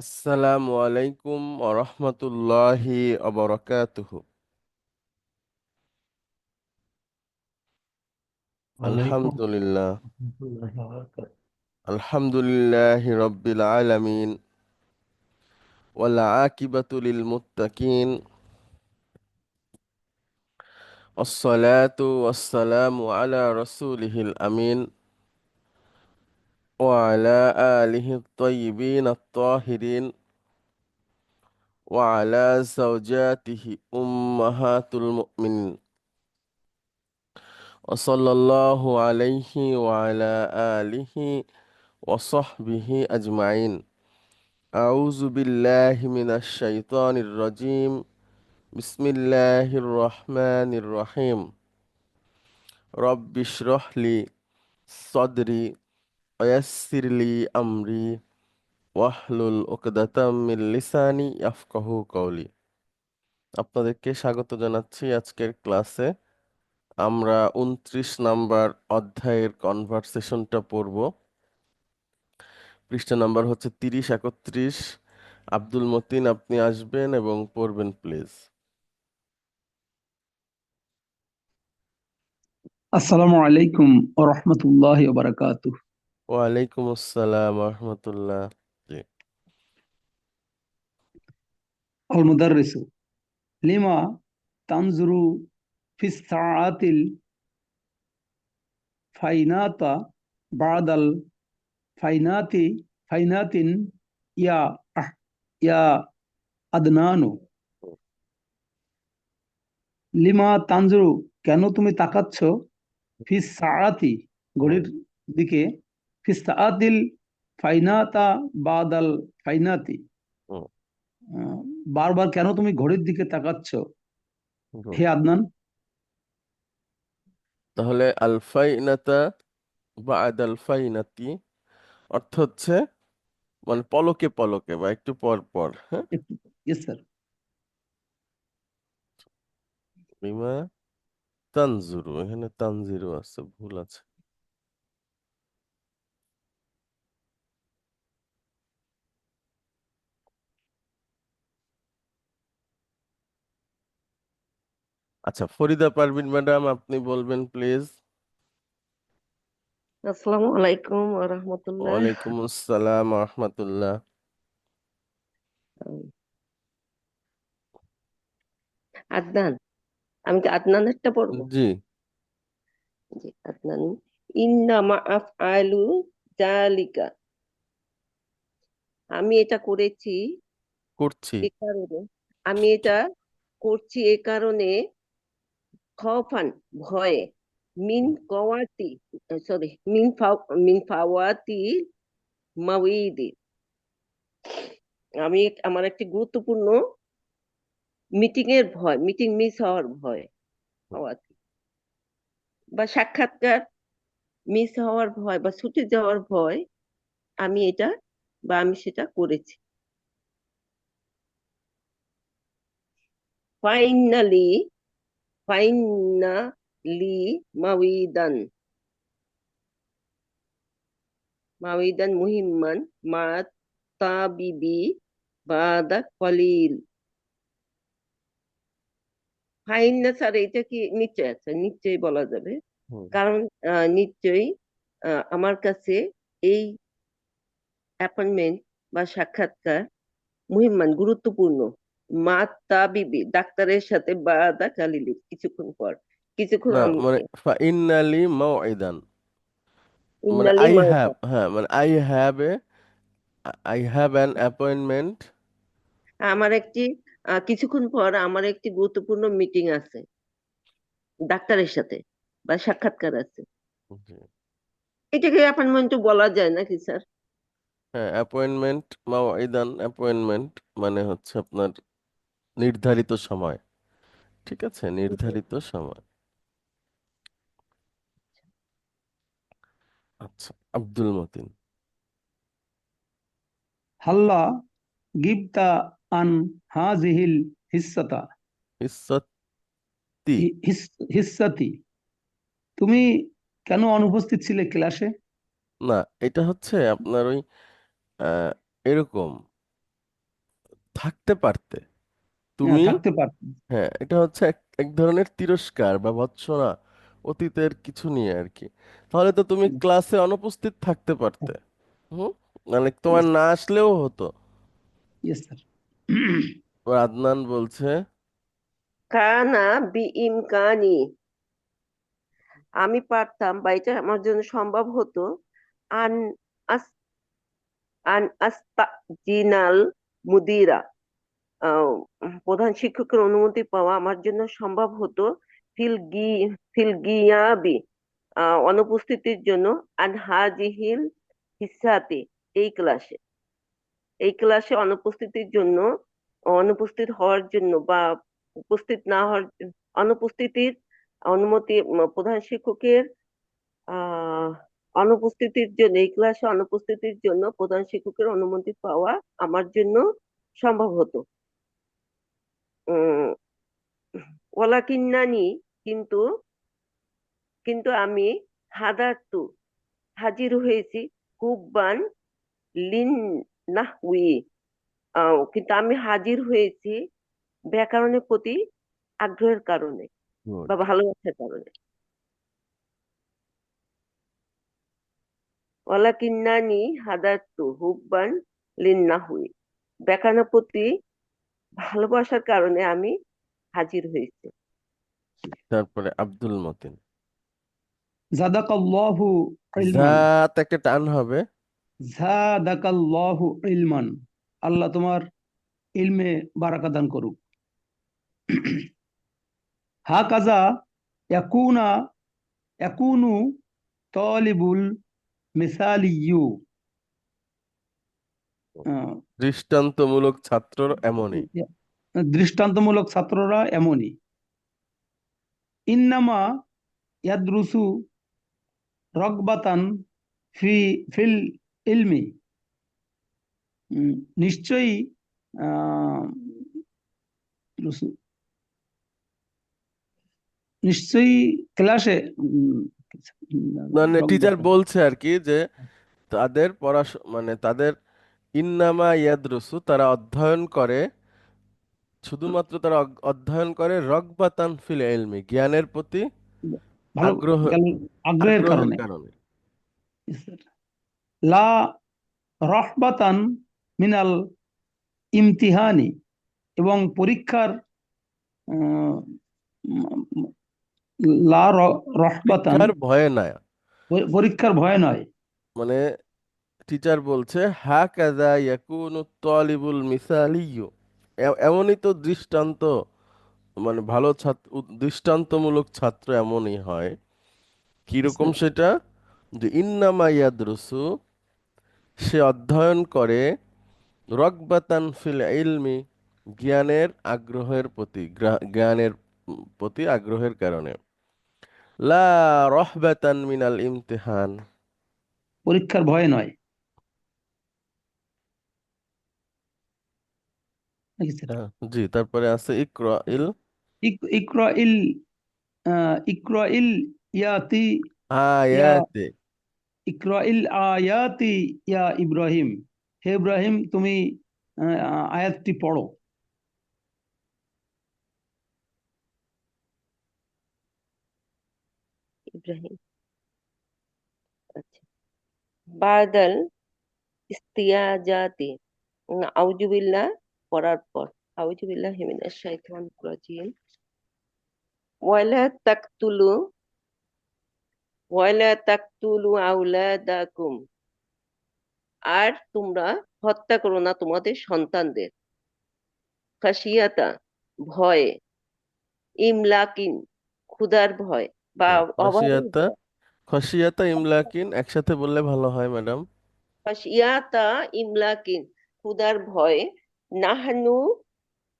আসসালামু আলাইকুম ওরহমতুল্লাহি অবরকাতুহু ওয়ালাইকুম আলহামদুলিল্লাহ রহমতুল্লাহি ওয়া বারাকাতুহু। আলহামদুলিল্লাহি রব্বিল আলামিন ওয়াল আকিবাতু লিল মুত্তাকিন والصلاة والسلام على رسوله الأمين وعلى آله الطيبين الطاهرين وعلى زوجاته أمهات المؤمنين. وصلى الله عليه وعلى آله وصحبه أجمعين. أعوذ بالله من الشيطان الرجيم. بسم الله الرحمن الرحيم. رب اشرح لي صدري ويسر لي أمري واحلل عقدة من লিসানি ইয়াফকাহু কওলি আপনাদেরকে স্বাগত জানাচ্ছি আজকের ক্লাসে আমরা উনত্রিশ নাম্বার অধ্যায়ের কনভারসেশনটা পড়ব পৃষ্ঠা নাম্বার হচ্ছে তিরিশ একত্রিশ আব্দুল মতিন আপনি আসবেন এবং পড়বেন প্লিজ আসসালামু আলাইকুম ওয়া রাহমাতুল্লাহি ওয়া বারাকাতুহু ওয়ালাইকুম আসসালাম রহমতুল্লাহ জি। লিমা তানজুরু ফিস সাআতিল ফাইনাতা বাদাল ফাইনাতি, ফাইনাতিন ইয়া আহ, ইয়া আদনানু। লিমা তানজুরু, কেন তুমি তাকাচ্ছ? ফিস সাআতি, ঘড়ির দিকে। ফিস ফাইনাতা বাদাল ফাইনাতি বারবার কেন তুমি ঘড়ির দিকে তাকাচ্ছ হে আদনান তাহলে আলফাইনাতা বাদ আলফাইনাতি অর্থ হচ্ছে মানে পলকে পলকে বা একটু পর পর হ্যাঁ ইয়েস স্যার বিমা তানজুরু এখানে তানজিরু আছে ভুল আছে আচ্ছা ফরিদা পারভিন ম্যাডাম আপনি বলবেন প্লিজ আসসালামু আলাইকুম ওয়া রাহমাতুল্লাহ। ওয়ালাইকুম আসসালাম রহমতুল্লাহ। আদনান আমি কি আদনানেরটা পড়ব। জি। জি আদনান ইন্নামা আফআলু জালিকা আমি এটা করেছি করছি। এ কারণে আমি এটা করছি এ কারণে খফান ভয়ে। মিন কওয়াতি সরি মিন মিন ফাওয়াতি মাউইদি আমি আমার একটি গুরুত্বপূর্ণ মিটিং এর ভয়, মিটিং মিস হওয়ার ভয় হওয়াতে বা সাক্ষাৎকার মিস হওয়ার ভয় বা ছুটে যাওয়ার ভয়, আমি এটা বা আমি সেটা করেছি। ফাইনালি ফাইনালি মাউইদান মাউইদান মুহিম্মান মা তাবিবি বাদা কলিল ফাইন না স্যার এটা কি নিশ্চয় আছে? নিশ্চয়ই বলা যাবে। কারণ নিশ্চয়ই আমার কাছে এই অ্যাপয়েন্টমেন্ট বা সাক্ষাৎকার মুহিম্মান গুরুত্বপূর্ণ। মা তাবিবি ডাক্তারের সাথে বাদা কালিলি কিছুক্ষণ পর। কিছুক্ষণ না আম- মানে ফাইনালি মাউইদান মানে ইন্নালি আই হ্যাভ হ্যাঁ মানে I have a I have an appointment. আমার একটি কিছুক্ষণ পর আমার একটি গুরুত্বপূর্ণ মিটিং আছে। ডাক্তারের সাথে বা সাক্ষাৎকার আছে। এটাকে অ্যাপয়েন্টমেন্ট বলা যায় নাকি স্যার? হ্যাঁ অ্যাপয়েন্টমেন্ট মাওয়াইদান অ্যাপয়েন্টমেন্ট মানে হচ্ছে আপনার নির্ধারিত সময়। ঠিক আছে? নির্ধারিত সময়। আচ্ছা আব্দুল মতিন। হাল্লা গিবতা আন হাজিহিল হিস্সাতা ইসতি হি- হিস- হিস্সাতি তুমি কেন অনুপস্থিত ছিলে ক্লাসে? না এটা হচ্ছে আপনার ওই আহ, এরকম থাকতে পারতে। তুমি? থাকতে পারতেন হ্যাঁ এটা হচ্ছে এক এক ধরনের তিরস্কার বা ভৎসনা অতীতের কিছু নিয়ে আর কি তাহলে তো তুমি ক্লাসে অনুপস্থিত থাকতে পারতে। হুম। মানে তোমার না আসলেও হতো। ইয়েস স্যার এবার আদনান বলছে কানা বি ইমকানি আমি পারতাম বা এটা আমার জন্য সম্ভব হতো। আন আস আন আস্তাজিনাল মুদিরা। আহ, প্রধান শিক্ষকের অনুমতি পাওয়া আমার জন্য সম্ভব হতো। ফিল গি, ফিল গিয়াবি অনুপস্থিতির জন্য। আন হাজিহিল হিসাতে, এই ক্লাসে এই ক্লাসে অনুপস্থিতির জন্য, অনুপস্থিত হওয়ার জন্য বা উপস্থিত না হওয়ার, অনুপস্থিতির অনুমতি প্রধান শিক্ষকের অনুপস্থিতির জন্য, এই ক্লাসে অনুপস্থিতির জন্য প্রধান শিক্ষকের অনুমতি পাওয়া আমার জন্য সম্ভব হতো। উম ওয়ালাকিন্নানি কিন্তু কিন্তু আমি হাদারতু হাজির হয়েছি হুব্বান লিন নাহউই। আহ, কিন্তু আমি হাজির হয়েছি ব্যাকরণের প্রতি আগ্রহের কারণে. বা ভালোবাসার কারণে। ওয়ালাকিন্নানি হাদারতু হুব্বান লিন নাহউই। ব্যাকরণের প্রতি ভালোবাসার কারণে আমি হাজির হয়েছি। তারপরে আব্দুল মতিন। জাদাকাল্লাহু জাত একটা টান হবে। জাদাকাল্লাহু ইলমান। আল্লাহ তোমার ইলমে বারাকা দান করুক। হাকাজা ইয়াকুনা ইয়াকুনু তালিবুল মিসালিয়ু দৃষ্টান্তমূলক ছাত্র এমনই। দৃষ্টান্তমূলক ছাত্ররা এমনই। ইন্নামা ইয়াদরুসু রগবাতান ফি ফিল ইলমি। নিশ্চয়ই নিশ্চয়ই ক্লাসে উম, মানে টিচার বলছে আর কি যে তাদের পড়াশোনা মানে তাদের ইন্নামা ইয়াদরুসু তারা অধ্যয়ন করে শুধুমাত্র তারা অধ্যয়ন করে রগবাতান ফিল ইলমি জ্ঞানের প্রতি আগ্রহ আগ্রহের কারণে. লা রহবাতান মিনাল ইমতিহানি এবং পরীক্ষার লা রহবাতান ভয়ে না পরীক্ষার ভয় নয়। মানে টিচার বলছে হা কাজা ইয়াকুনু তালিবুল মিসালিয়ু এ- এমনই তো দৃষ্টান্ত মানে ভালো ছাত্র দৃষ্টান্তমূলক ছাত্র এমনই হয়। কীরকম সেটা? যে ইন্নামা ইয়াদরুসু সে অধ্যয়ন করে রগবাতান ফিল ইলমি জ্ঞানের আগ্রহের প্রতি জ্ঞানের প্রতি আগ্রহের কারণে। লা রহবাতান মিনাল ইমতিহান। পরীক্ষার ভয় নয়। নাকি স্যার হ্যাঁ, জি তারপরে আছে ইকরা ইল ইক- ইকরা ইল আহ, ইকরা ইল ইয়াতি। আয়াতে ইকরা ইল আয়াতি ইয়া ইব্রাহিম। হে ইব্রাহিম তুমি আহ, আয়াতটি পড়ো। ইব্রাহিম। আচ্ছা। বাদাল ইস্তিয়াজাতি। আউজুবিল্লাহ পড়ার পর। আউজুবিল্লাহ মিনাশ শাইতানির রাজিম। ওয়ালা তাকতুলু ওয়ালা তাকতুলু আওলাদাকুম আর তোমরা হত্যা করো না তোমাদের সন্তানদের। খাসিয়াতা ভয়ে। ইমলাকিন ক্ষুধার ভয় বা অভাবের খসিয়াতা খসিয়াতা ইমলাকিন একসাথে বললে ভালো হয় ম্যাডাম। খাসিয়াতা ইমলাকিন ক্ষুধার ভয়ে নাহানু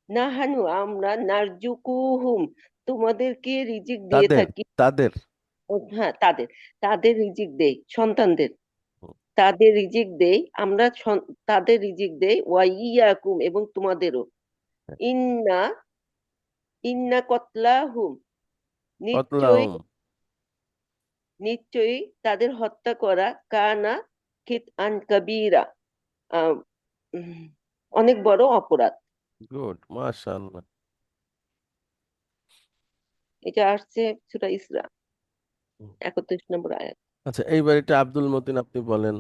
নাহানু আমরা নারজুকুহুম তোমাদেরকে রিজিক দিয়ে তাদের থাকি। তাদের। হ্যাঁ তাদের। তাদের রিজিক দেই সন্তানদের। তাদের রিজিক দেই আমরা তাদের রিজিক দেই ওয়াইয়াকুম এবং তোমাদেরও। হ্যাঁ। ইন্না ইন্না কতলাহুম নিশ্চয়ই নিশ্চয়ই তাদের হত্যা করা কানা খিত আন কবিরা। আহ, অনেক বড় অপরাধ। গুড মাশাআল্লাহ। এটা আসছে সূরা ইসরা হুম। একত্রিশ নম্বর আয়াত। আচ্ছা এইবার এটা আব্দুল মতিন আপনি বলেন।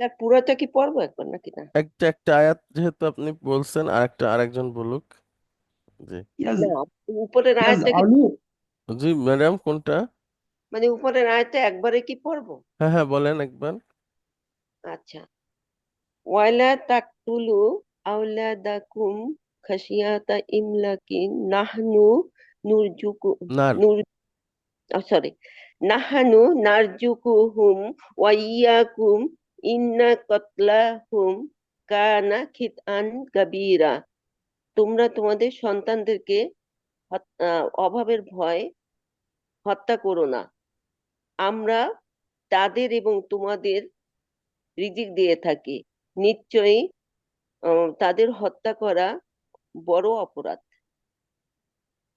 তার পুরোটা কি পড়ব একবার নাকি না? একটা একটা আয়াত যেহেতু আপনি বলছেন আর একটা আরেকজন বলুক। জি। না উপরের আয়াতটা কি আলু জি ম্যাডাম কোনটা? মানে উপরের আয়াতটা একবারে কি পড়ব? হ্যাঁ হ্যাঁ বলেন একবার। আচ্ছা ওয়ালা তাকতুলু আওলাদাকুম খাশিয়াতা ইমলাকিন নাহনু নুরজুকু নুর সরি নাহানু নারজুকুহুম ওয়া ইয়াকুম ইন্না কতলাহুম কানা খিতআন কাবীরা তোমরা তোমাদের সন্তানদেরকে অভাবের ভয় হত্যা করো না। আমরা তাদের এবং তোমাদের রিজিক দিয়ে থাকি। নিশ্চয়ই তাদের হত্যা করা বড় অপরাধ।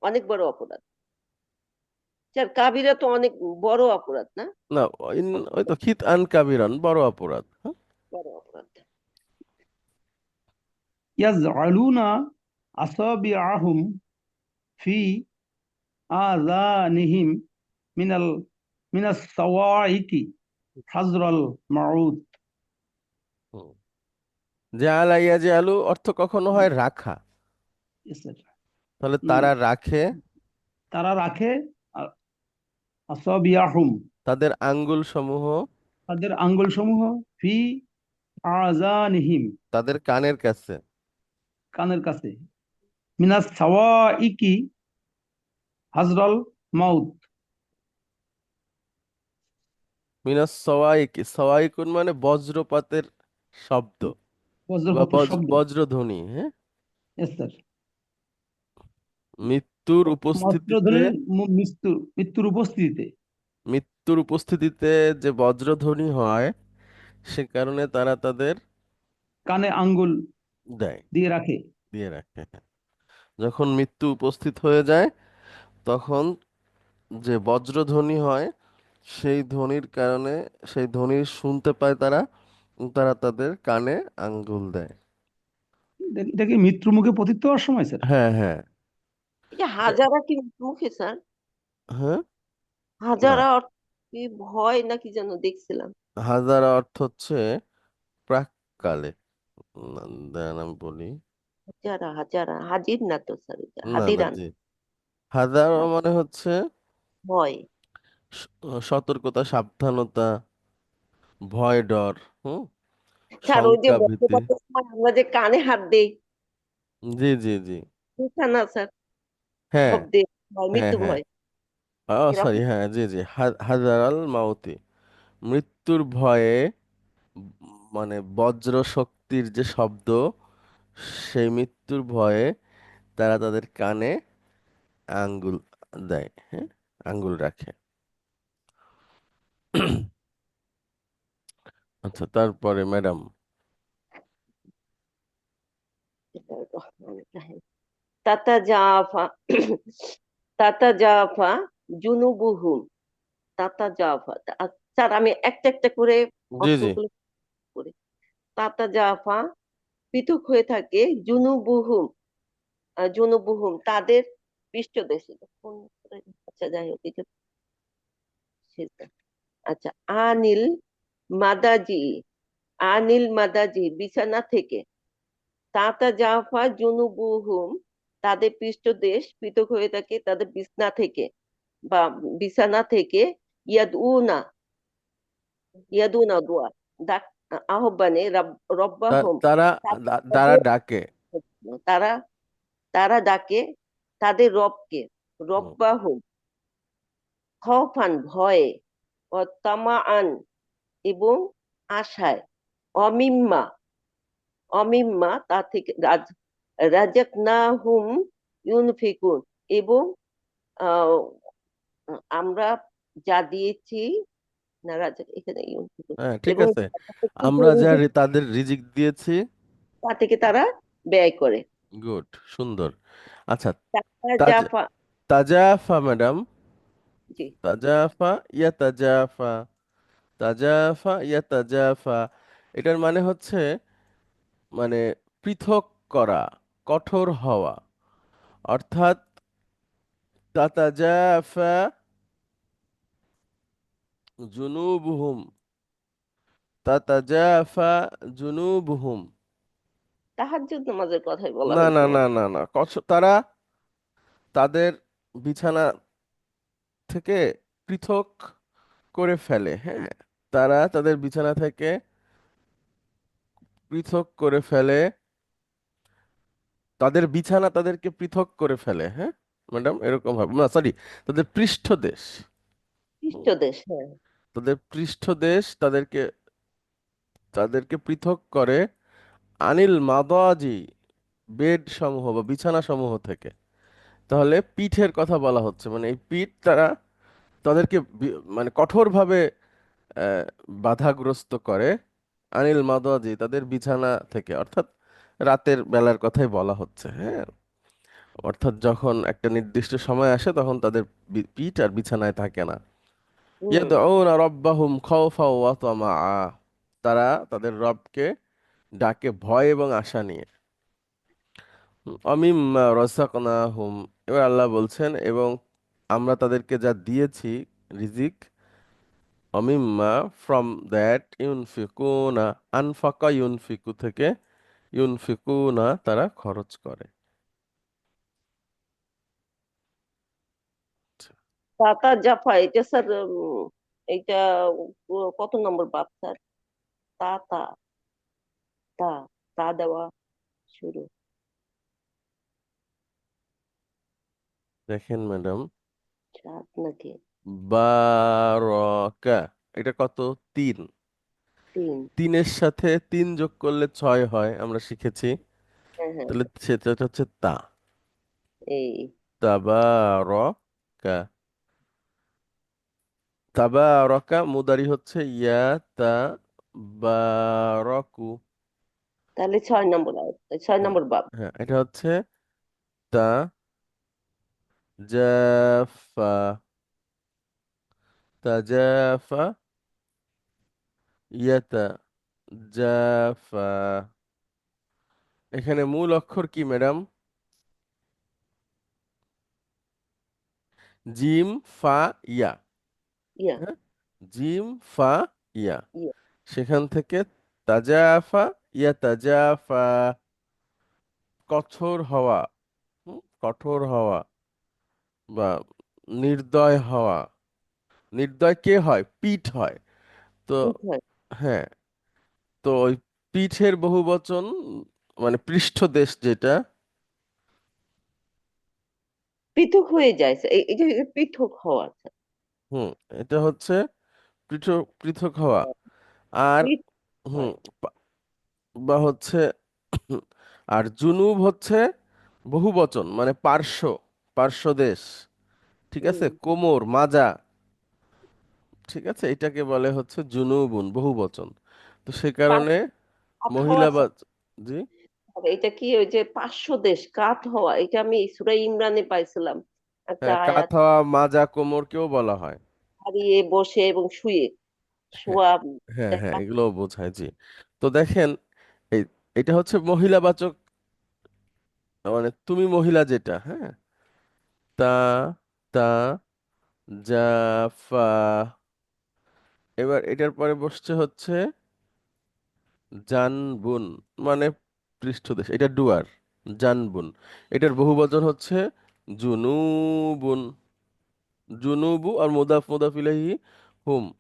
অনেক বড় অপরাধ। স্যার কাবিরা তো অনেক বড় অপরাধ না? না ওই তো খিত আন কাবিরান বড় অপরাধ হ্যাঁ? বড় অপরাধ। ইয়াজআলুনা আসাবিআহুম ফি আযানিহিম মিনাল মিনাস সাওয়াইকি হাজরাল মাউত। জাআলা ইয়াজআলু অর্থ কখনো হয় রাখা। তাহলে তারা রাখে। তারা রাখে আ- আসাবিআহুম তাদের আঙ্গুল সমূহ তাদের আঙ্গুল সমূহ ফি আযানিহিম। তাদের কানের কাছে। কানের কাছে। মিনাস সাওয়াইকি হাজরাল মাউত। মিনাস সওয়াইক সওয়াইকুন মানে বজ্রপাতের শব্দ। বজ্রধ্বনি হ্যাঁ? Sir. মৃত্যুর উপস্থিতিতে মৃত্যু মৃত্যুর উপস্থিতিতে। মৃত্যুর উপস্থিতিতে যে বজ্রধ্বনি হয় সে কারণে তারা তাদের কানে আঙ্গুল দেয়। দিয়ে রাখে। দিয়ে রাখে যখন মৃত্যু উপস্থিত হয়ে যায় তখন যে বজ্রধ্বনি হয় সেই ধ্বনির কারণে সেই ধ্বনি শুনতে পায় তারা। তারা তাদের কানে আঙ্গুল দেয়। এটা- কি মৃত্যুর মুখে পতিত হওয়ার সময় স্যার? হ্যাঁ হ্যাঁ। এটা হাজারা কি মুখে স্যার? হ্যাঁ? না। হাজারা অর্থ কি ভয় নাকি যেন দেখছিলাম? হাজারা অর্থ হচ্ছে প্রাককালে। আমি বলি। হাজারা হাজারা হাজির না তো স্যার এটা না না হাদিরান জি। হাজারা মানে হচ্ছে ভয়। স- সতর্কতা সাবধানতা ভয় ডর। হুম। স্যার ওই যে বজ্রপাতের সময় আমরা যে কানে হাত দেই। জি জি জি। না স্যার? হ্যাঁ। শব্দে ভয় হ্যাঁ মৃত্যু হ্যাঁ ভয়। ও এরকম সরি হ্যাঁ জি জি। হা- হাজারাল মাউতি। মৃত্যুর ভয়ে মানে বজ্র শক্তির যে শব্দ সেই মৃত্যুর ভয়ে তারা তাদের কানে আঙ্গুল দেয় হ্যাঁ? আঙ্গুল রাখে। আচ্ছা তারপরে ম্যাডাম। তাতা জাফা তাতা জাফা জুনুবুহুম তাতা জাফা স্যার আমি একটা একটা করে তাতা জাফা পৃথক হয়ে থাকে জুনুবুহুম জুনুবুহুম তাদের পৃষ্ঠদেশে কোন আচ্ছা যাই হোক সেটা। আচ্ছা আনিল মাদাজি আনিল মাদাজি বিছানা থেকে। তাতা জাফা জুনুবুহুম তাদের পৃষ্ঠদেশ পৃথক হয়ে থাকে তাদের বিছনা থেকে বা বিছানা থেকে ইয়াদউনা ইয়াদুনা দোয়া। ডাক আহ্বানে তারা তারা ডাকে। তারা তারা ডাকে তাদের রবকে হুম, রব্বাহুম খওফান ভয়ে। ও তামাআন এবং আশায়। অমিম্মা। অমিম্মা তা থেকে রাজ রাজাকনাহুম ইউনফিকুন এবং আমরা যা দিয়েছি না রাজা এখানে ইউনফিকুন। হ্যাঁ ঠিক আছে। আমরা যা তাদের রিজিক দিয়েছি। তা থেকে তারা ব্যয় করে। গুড সুন্দর। আচ্ছা তাজাফা ম্যাডাম। জি। তাজাফা ইয়া তাজাফা। তাজাফা ইয়া তাজাফা। এটার মানে হচ্ছে মানে পৃথক করা কঠোর হওয়া। অর্থাৎ তাতাজাফা জুনুবুহুম। তাতাজাফা জুনুবুহুম। তাহাজ্জুদ নামাজের কথাই বলা না না না না না তারা তাদের বিছানা থেকে পৃথক করে ফেলে হ্যাঁ। তারা তাদের বিছানা থেকে পৃথক করে ফেলে। তাদের বিছানা তাদেরকে পৃথক করে ফেলে হ্যাঁ? ম্যাডাম এরকম হবে না সরি তাদের পৃষ্ঠদেশ খ্রিস্টদেশ হ্যাঁ। তাদের পৃষ্ঠদেশ তাদেরকে তাদেরকে পৃথক করে আনিল মাদাজি বেড সমূহ বা বিছানা সমূহ থেকে। তাহলে পিঠের কথা বলা হচ্ছে মানে এই পিঠ তারা তাদেরকে মানে কঠোরভাবে বাধাগ্রস্ত করে আনিল মাদাজি তাদের বিছানা থেকে অর্থাৎ রাতের বেলার কথাই বলা হচ্ছে হ্যাঁ? অর্থাৎ যখন একটা নির্দিষ্ট সময় আসে তখন তাদের পিঠ আর বিছানায় থাকে না। ইয়াদউনা রাব্বাহুম খাওফা ওয়া তামাআ তারা তাদের রবকে ডাকে ভয় এবং আশা নিয়ে। অমিম্মা রাযাকনাহুম। এবার আল্লাহ বলছেন এবং আমরা তাদেরকে যা দিয়েছি রিজিক অমিম্মা ফ্রম দ্যাট ইউনফিকুনা আনফাকা ইউনফিকু থেকে ইউনফিকুনা তারা খরচ করে। জাফা এটা স্যার কত নম্বর বাপ স্যার? তা তা তা তা দেওয়া শুরু। দেখেন ম্যাডাম। সাত নাকি বারকা এটা কত? তিন। তিন। তিনের সাথে তিন যোগ করলে ছয় হয় আমরা শিখেছি। হ্যাঁ হ্যাঁ। তাহলে সেটা হচ্ছে তা। এই। তাবারকা। তাবারকা মুদারি হচ্ছে ইয়া তা বারকু। তাহলে ছয় নম্বর আয়াত, ছয় নম্বর বাপ। হ্যাঁ এটা হচ্ছে তা জাফা। তাজাফা ইয়াতা জাফা এখানে মূল অক্ষর কি ম্যাডাম? জিম ফা ইয়া। হ্যাঁ? জিম ফা ইয়া। সেখান থেকে তাজাফা ইয়া তাজাফা কঠোর হওয়া। হুম, কঠোর হওয়া বা নির্দয় হওয়া। নির্দয় কে হয়? পিঠ হয়। তো হ্যাঁ। তো ওই পিঠের বহুবচন মানে পৃষ্ঠদেশ যেটা। পৃথক হয়ে যায়। এটা পৃথক হওয়া। হুম এটা হচ্ছে পৃথক পৃথক হওয়া। আর পৃথক হুম বা হচ্ছে আর জুনুব হচ্ছে বহুবচন মানে পার্শ্ব পার্শ্বদেশ ঠিক আছে? কোমর মাজা। ঠিক আছে এটাকে বলে হচ্ছে জুনুবুন বহুবচন। তো সে কারণে মহিলা বা জি। এটা কি ওই যে পাঁচশো দেশ কাত হওয়া এটা আমি সূরা ইমরানে পাইছিলাম। একটা হ্যাঁ আয়াত মাজা কোমরকেও বলা হয়। দাঁড়িয়ে বসে এবং শুয়ে হ্যাঁ শোয়া হ্যাঁ হ্যাঁ এগুলোও বোঝায় জি। তো দেখেন এই এটা হচ্ছে মহিলাবাচক মানে তুমি মহিলা যেটা হ্যাঁ? তা তা জাফা এবার এটার পরে বসছে হচ্ছে জানবুন মানে পৃষ্ঠদেশ এটা ডুয়ার জানবুন। এটার বহু বহুবচন হচ্ছে জুনুবুন। জুনুবু আর মুদাফ মুদাফ ইলাইহি হুম।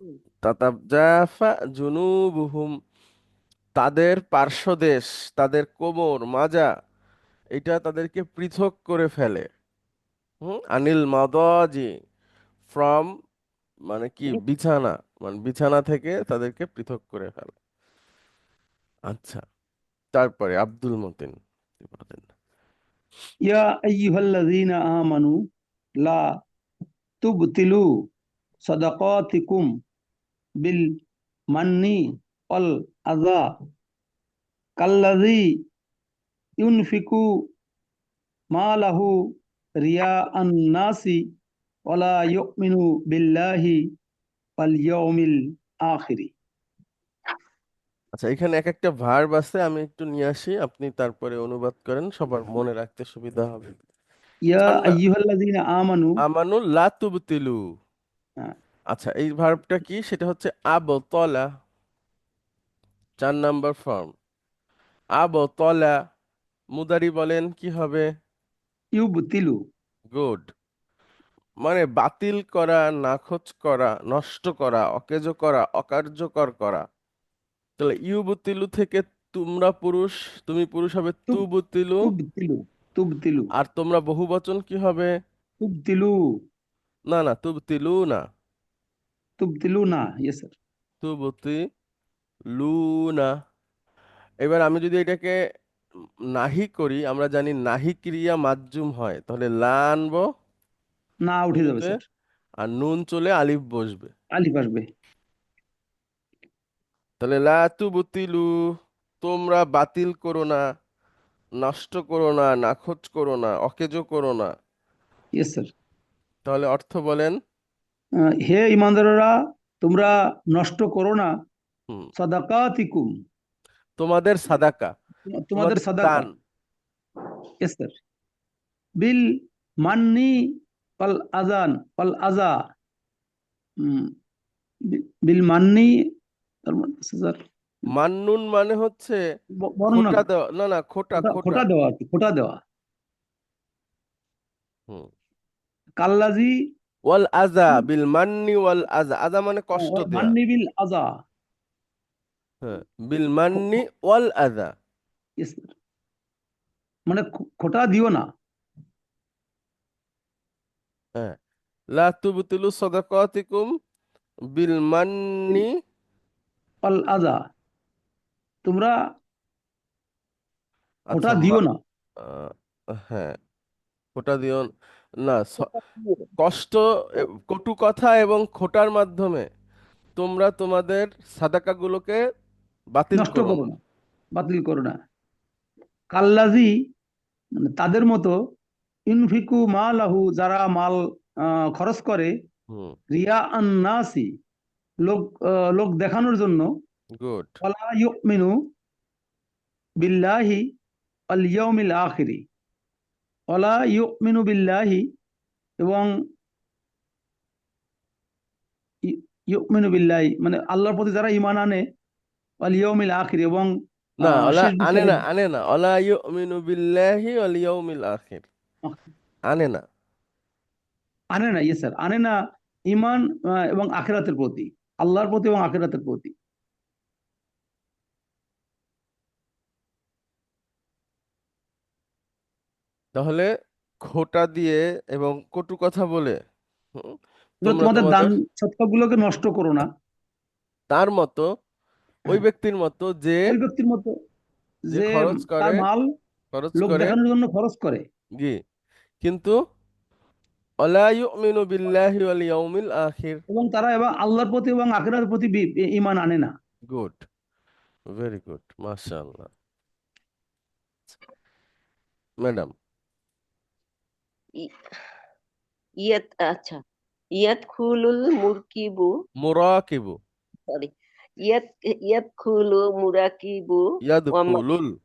হুম, তাতাজাফা জুনুবুহুম। তাদের পার্শ্বদেশ তাদের কোমর মাজা এটা তাদেরকে পৃথক করে ফেলে। হুম? আনিল মাদাজি ফ্রম মানে কি বিছানা মানে বিছানা থেকে তাদেরকে পৃথক করে ফেলে আচ্ছা তারপরে আব্দুল মতিন বলেন? ইয়া আইয়ুহাল্লাযীনা আমানু লা তুবতিলু সাদাকাতিকুম বিল মান্নি ওয়াল আযা কাল্লাযী ইউনফিকু মালাহু রিয়াআন নাসি ওয়ালা ইউমিনু বিল্লাহি ওয়াল ইয়াউমিল আখিরি। আচ্ছা এখানে এক একটা ভার্ব আছে আমি একটু নিয়ে আসি আপনি তারপরে অনুবাদ করেন সবার মনে রাখতে সুবিধা হবে। ইয়া চার আইয়ুহাল্লাযীনা আমানু। আমানু লা তুবতিলু। হ্যাঁ, আচ্ছা এই ভার্বটা কি? সেটা হচ্ছে আবতলা চার নাম্বার ফর্ম। আবতলা মুদারি বলেন কি হবে? ইউবতিলু। গুড। মানে বাতিল করা নাকচ করা নষ্ট করা অকেজো করা অকার্যকর করা। তাহলে ইউবতিলু থেকে তোমরা পুরুষ তুমি পুরুষ হবে তুব তুবতিলু। তুবতিলু আর তোমরা বহুবচন কি হবে? তুবতিলু। না না তুবতিলু না। তুবতিলু না ইয়েস স্যার তুবতিলু না। এবার আমি যদি এটাকে নাহি করি আমরা জানি নাহি ক্রিয়া মাজ্জুম হয় তাহলে লা আনব। না উঠে যাবে স্যার আর নুন চলে আলিফ বসবে। আলিফ আসবে। তাহলে লা তুবতিলু তোমরা বাতিল করো না নষ্ট করো না নাকচ করো না অকেজো করো না। ইয়েস স্যার তাহলে অর্থ বলেন। হে ইমানদাররা তোমরা নষ্ট করো না। সাদাকাতিকুম। তোমাদের সাদাকা। তোমাদের তোমাদের সাদাকা। দান। ইয়েস স্যার বিল মান্নি ওয়াল আজান ওয়াল আজা। বিল মান্নি মানে মান্নুন মানে হচ্ছে খোটা দেওয়া না না খোটা খোটা দেওয়া খোটা দেওয়া। কাল্লাজি ওয়াল আজা বিল মান্নি ওয়াল আজা। আজা মানে কষ্ট দেয়া। মান্নি বিল আজা। হ্যাঁ বিল মান্নি ওয়াল আজা। মানে খোটা দিও না। হ্যাঁ লা তুবতিলু সাদাকাতিকুম বিল মান্নি ওয়াল তোমরা খোটা আচ্ছা দিও না। হ্যাঁ দিও না। কষ্ট কটু কথা এবং খোটার মাধ্যমে তোমরা তোমাদের সাদাকাগুলোকে বাতিল নষ্ট করো। না বাতিল করো না। কাল্লাজি মানে তাদের মতো ইনফিকু মালাহু যারা মাল খরচ করে রিয়া আন্নাসি লোক লোক দেখানোর জন্য গুড। ওয়ালা ইউমিনু বিল্লাহি আল ইয়াউমিল আখিরি। ওয়ালা ইউমিনু বিল্লাহি এবং ইউমিনু বিল্লাহি মানে আল্লাহর প্রতি যারা ঈমান আনে ওয়াল ইয়াউমিল আখিরি এবং না আনে না আনে না ওলা ইউমিনু বিল্লাহি ওয়াল ইয়াউমিল আখির। আনে না। আনে না ইয়ে স্যার আনে না আহ, এবং আখিরাতের প্রতি। আল্লাহর প্রতি এবং আখিরাতের প্রতি। তাহলে খোটা দিয়ে এবং কটু কথা বলে তোমাদের দান তোমাদের সৎকারগুলোকে নষ্ট করো না। তার মতো ওই হ্যাঁ, ব্যক্তির মতো যে ওই ব্যক্তির মতো যে খরচ করে মাল খরচ লোক করে দেখানোর জন্য খরচ করে। জি। কিন্তু ওয়ালা ইউমিনু বিল্লাহি ওয়াল এবং তারা এবং আল্লাহর প্রতি এবং আখিরাতের প্রতি ঈমান আনে না। গুড ভেরি গুড মাশাআল্লাহ। ম্যাডাম। ইয়াত আচ্ছা ইয়াত খুলুল মুরকিবু। মুরাকিবু। সরি ইয়াত ইয়াত খুলু মুরাকিবু। ওয়া মা- ইয়াদখুলুল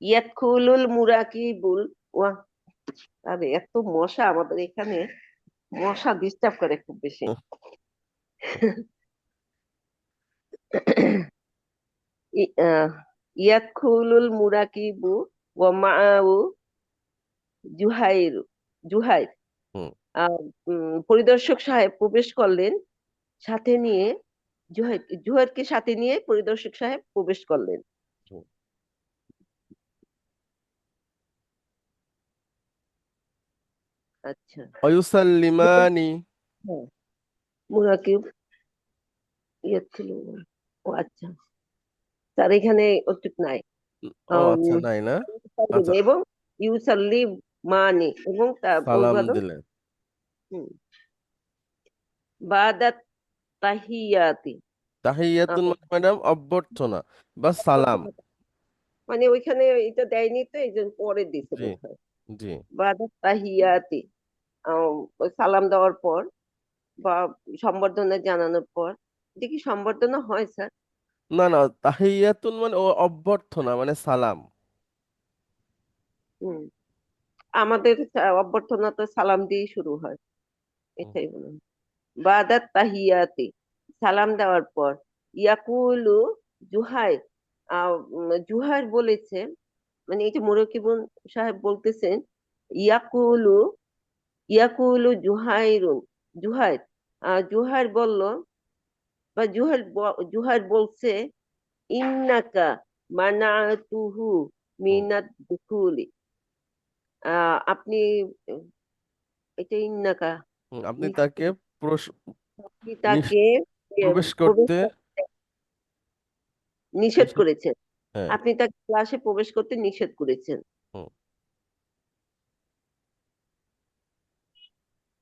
ইয়াত খুলুল মুরাকিবুল। ওয়া আরে এত মশা আমাদের এখানে। মশা ডিস্টার্ব করে খুব বেশি। ই- আহ, ইয়াত খুলুল মুরাকিবু ওয়া মাআউ জুহাইর জুহাইর। পরিদর্শক সাহেব প্রবেশ করলেন সাথে নিয়ে জুহাইর জুহাইরকে সাথে নিয়ে পরিদর্শক সাহেব প্রবেশ করলেন হুম। আচ্ছা। ওয়ুসাল্লিমানি হ্যাঁ মুরাকিব ইয়াত খুলু ও আচ্ছা। তার এখানে নাই। ও আচ্ছা নাই না? আচ্ছা। এবং ইউসাল্লিম মানি এবং তার সালাম দিলেন। বাদাত তাহিয়াতি। তাহিয়াতুন মানে ম্যাডাম অভ্যর্থনা বা সালাম। মানে ওইখানে এটা দেয়নি তো এই জন্য পরে দিছে জি। জি। বাদাত তাহিয়াতি। সালাম দেওয়ার পর বা সম্বর্ধনা জানানোর পর এটা কি সম্বর্ধনা হয় স্যার? না না তাহিয়াতুন মানে ও অভ্যর্থনা মানে সালাম। হুম আমাদের অভ্যর্থনা তো সালাম দিয়ে শুরু হয় এটাই হয় বাদাত তাহিয়াতে সালাম দেওয়ার পর ইয়াকুলু উম, জুহাইর বলেছেন মানে এই যে মুরকিবুন সাহেব বলতেছেন ইয়াকুলু ইয়াকুলু জুহাইরুন জুহাইর আহ, জুহাইর বলল বা জুহাইর ব- জুহাইর বলছে ইন্নাকা মানাতুহু মিনাত দুখুলি। আপনি এটা ইন্নাকা। আপনি তাকে আপনি তাকে প্রবেশ করতে নিষেধ করেছেন। হ্যাঁ। আপনি তাকে ক্লাসে প্রবেশ করতে নিষেধ করেছেন হুম, আল মুদারিস আল মুদারিস ইন্নামা মানাতুহু তাদিবান ফাকাদ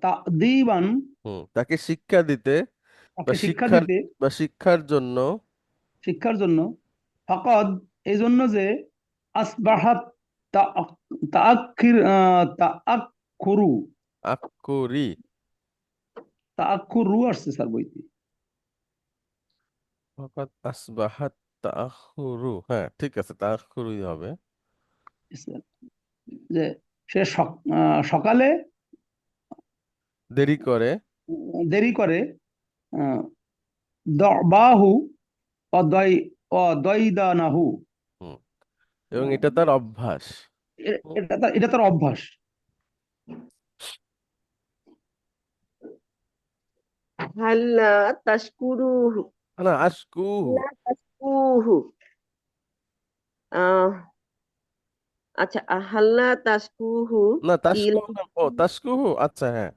তাদিবান তাকে শিক্ষা দিতে বা শিক্ষা শিক্ষার দিতে বা শিক্ষার জন্য শিক্ষার জন্য ফাকাদ এই জন্য যে আসবাহাত তাআক্কির তাআক্কুরু আক্ষরি তাআক্কুরু আসছে স্যার বইতে। ফাকাদ আসবাহাত হ্যাঁ ঠিক আছে হবে। যে সে সকালে দেরি করে। দেরি করে। অদয় অদয়দানাহু। এবং এটা তার অভ্যাস। এটা তার এটা তার অভ্যাস। হাল্লা তাশকুরুহু না আশকুহু। তাশকুহু। আহ আচ্ছা হাল্লা তাশকুহু না তাশকুহু তাশকুহু আচ্ছা হ্যাঁ।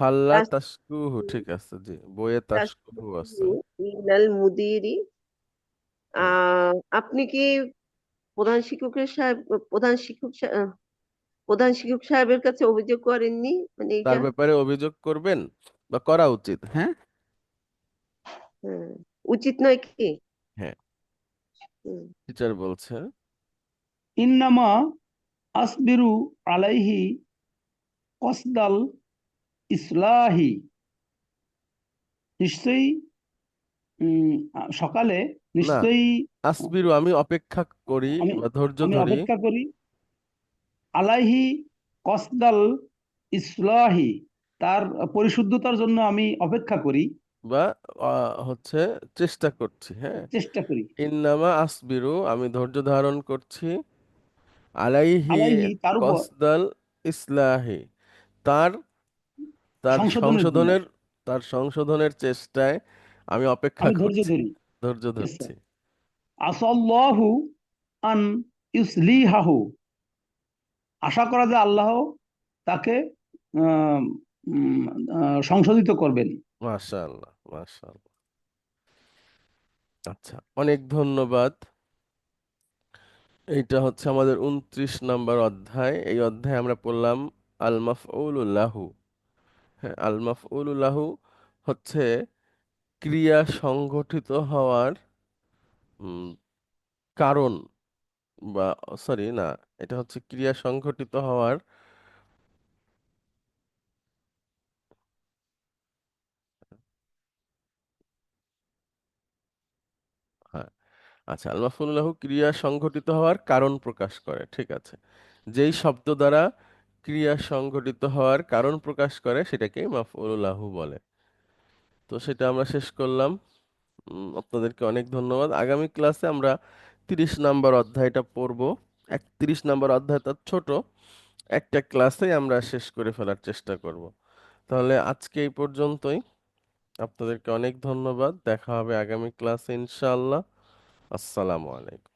হাল্লা তাশকুহু ঠিক আছে জি। বইয়ে তাশকুহু আছে। ইলাল মুদিরি। আহ আপনি কি প্রধান শিক্ষকের সাহেব প্রধান শিক্ষক সা- আহ, প্রধান শিক্ষক সাহেবের কাছে অভিযোগ করেননি? মানে তার এটা ব্যাপারে অভিযোগ করবেন বা করা উচিত হ্যাঁ? হ্যাঁ, উচিত নয় কি? হ্যাঁ। হুম। টিচার বলছে ইন্নামা আসবিরু আলাইহি কসদাল ইসলাহি। নিশ্চয়ই সকালে নিশ্চয়ই আসবিরু আমি অপেক্ষা করি বা ধৈর্য আমি ধরি। অপেক্ষা করি। আলাইহি কসদাল ইসলাহি তার পরিশুদ্ধতার জন্য আমি অপেক্ষা করি। বা হচ্ছে চেষ্টা করছি হ্যাঁ। চেষ্টা করি। ইন্নামা আসবিরু আমি ধৈর্য ধারণ করছি। আলাইহি আলাইহি তার উপর। কসদাল ইসলাহি তার তার সংশোধনের তার সংশোধনের চেষ্টায় আমি অপেক্ষা আমি ধৈর্য করছি। ধরি। ধৈর্য ধরছি। আসাল্লাহু আন ইউসলিহাহু আশা করা যায় আল্লাহ তাকে সংশোধিত করবেন। মাশাআল্লাহ মাশাআল্লাহ। আচ্ছা অনেক ধন্যবাদ। এইটা হচ্ছে আমাদের উনত্রিশ নম্বর অধ্যায়। এই অধ্যায়ে আমরা পড়লাম আল মাফউলু লাহু। হ্যাঁ আল মাফউলু লাহু হচ্ছে ক্রিয়া সংগঠিত হওয়ার কারণ বা সরি না, এটা হচ্ছে ক্রিয়া সংঘটিত হওয়ার হ্যাঁ আচ্ছা আল মাফউলু লাহু ক্রিয়া সংঘটিত হওয়ার কারণ প্রকাশ করে, ঠিক আছে। যেই শব্দ দ্বারা ক্রিয়া সংঘটিত হওয়ার কারণ প্রকাশ করে, সেটাকে মাফউলু লাহু বলে। তো সেটা আমরা শেষ করলাম। আপনাদেরকে অনেক ধন্যবাদ। আগামী ক্লাসে আমরা তিরিশ নাম্বার অধ্যায়টা পড়ব। একত্রিশ নাম্বার অধ্যায়টা ছোট। একটা ক্লাসেই আমরা শেষ করে ফেলার চেষ্টা করব। তাহলে আজকে এই পর্যন্তই। আপনাদেরকে অনেক ধন্যবাদ। দেখা হবে আগামী ক্লাসে ইনশাআল্লাহ। আসসালামু আলাইকুম।